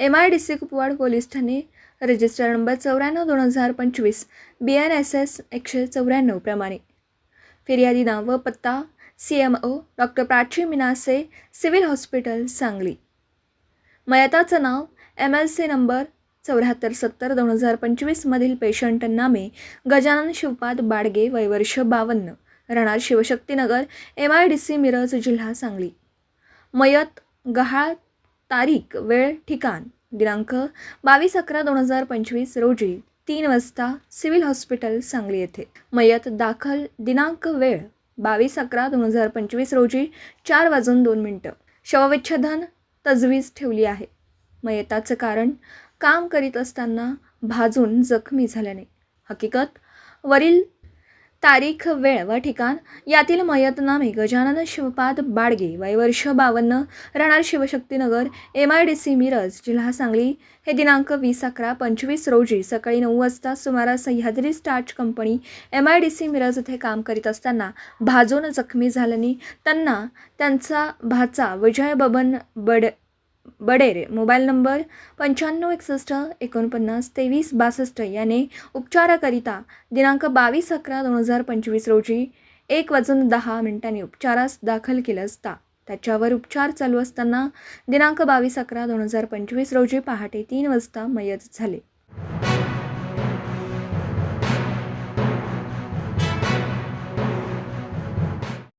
M I D C Kupwad police Thane register number चौऱ्याण्णव दोन हजार पंचवीस बी एन एस एस एकशे चौऱ्याण्णव प्रमाणे. फिर्यादी नाव व पत्ता C M O doctor Prachi Minase civil hospital Sangli. मयताचं नाव एम एल सी नंबर चौऱ्याहत्तर सत्तर दोन हजार पंचवीसमधील पेशंट नामे गजानन शिवपाद बाडगे वयवर्ष बावन्न राहणार Shivshaktinagar M I D C Miraj जिल्हा सांगली. मयत गहाळ तारीख वेळ ठिकाण. दिनांक बावीस अकरा दोन हजार पंचवीस रोजी तीन वाजता सिव्हिल हॉस्पिटल सांगली येथे. मयत दाखल दिनांक वेळ बावीस अकरा दोन हजार पंचवीस रोजी चार वाजून दोन मिनटं. शवविच्छेदन तजवीज ठेवली आहे. मयताचं कारण काम करीत असताना भाजून जखमी झाल्याने. हकीकत वरील तारीख वेळ व ठिकाण यातील मयत नामे गजानन शिवपाद बाडगे वयवर्ष बावन्न राहणार Shivshaktinagar M I D C Miraj जिल्हा सांगली. हे दिनांक वीस अकरा पंचवीस रोजी सकाळी नऊ वाजता सुमारास Sahyadri starch company M I D C Miraj येथे काम करीत असताना भाजून जखमी झाल्याने त्यांना त्यांचा भाचा विजय बबन बड बडेरे मोबाईल नंबर पंच्याण्णव एकसष्ट एकोणपन्नास तेवीस बासष्ट याने उपचाराकरिता दिनांक बावीस अकरा दोन हजार पंचवीस रोजी एक वाजून दहा मिनिटांनी उपचारास दाखल केलं असता. त्याच्यावर उपचार चालू असताना दिनांक बावीस अकरा दोन हजार पंचवीस रोजी पहाटे तीन वाजता मयत झाले.